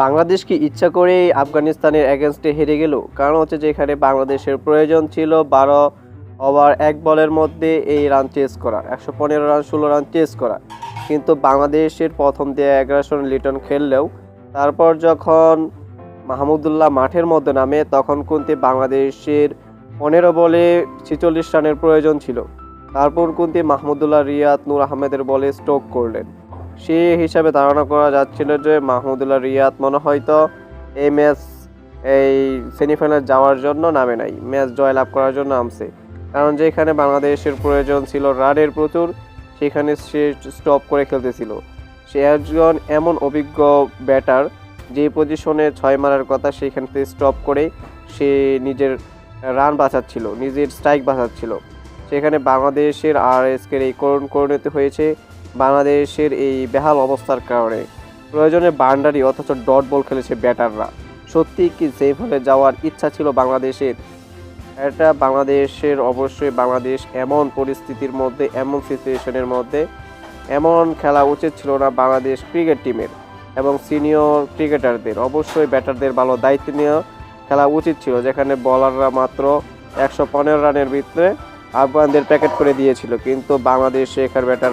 বাংলাদেশ কি ইচ্ছা করেই আফগানিস্তানের এগেনস্টে হেরে গেল। কারণ হচ্ছে যে এখানে বাংলাদেশের প্রয়োজন ছিল বারো ওভার এক বলের মধ্যে এই রান চেস করা একশো পনেরো রান ষোলো রান চেস করা কিন্তু বাংলাদেশের প্রথম দিয়ে এগারোশো লিটন খেললেও, তারপর যখন মাহমুদুল্লাহ মাঠের মধ্যে নামে, তখন কিন্তু বাংলাদেশের পনেরো বলে ছেচল্লিশ রানের প্রয়োজন ছিল। তারপর কিন্তু মাহমুদুল্লাহ রিয়াদ নূর আহমেদের বলে স্ট্রোক করলেন। সে হিসাবে ধারণা করা যাচ্ছিল যে মাহমুদুল্লাহ রিয়াদ মনে হয়তো এই ম্যাচ এই সেমিফাইনাল যাওয়ার জন্য নামে নাই। ম্যাচ জয়লাভ করার জন্য নামছে। কারণ যেখানে বাংলাদেশের প্রয়োজন ছিল, রানের প্রচুর, সেখানে সে স্টপ করে খেলতেছিল। সে একজন এমন অভিজ্ঞ ব্যাটার যে পজিশনে ছয় মারার কথা সেখান থেকে স্টপ করে সে নিজের রান বাঁচাচ্ছিল, নিজের স্ট্রাইক বাঁচাচ্ছিল। সেখানে বাংলাদেশের আর এসকের এই করুণ করুণিত হয়েছে বাংলাদেশের এই বেহাল অবস্থার কারণে প্রয়োজনে বাউন্ডারি অথচ ডট বল খেলেছে ব্যাটাররা। সত্যি কি সেইভাবে যাওয়ার ইচ্ছা ছিল বাংলাদেশের? এটা বাংলাদেশের অবশ্যই, বাংলাদেশ এমন পরিস্থিতির মধ্যে, এমন সিচুয়েশনের মধ্যে, এমন খেলা উচিত ছিল না বাংলাদেশ ক্রিকেট টিমের এবং সিনিয়র ক্রিকেটারদের। অবশ্যই ব্যাটারদের ভালো দায়িত্ব নিয়ে খেলা উচিত ছিল, যেখানে বলাররা মাত্র একশো পনেরো রানের ভিতরে আফগানদের প্যাকেট করে দিয়েছিল। কিন্তু বাংলাদেশ শেখার ব্যাটাররা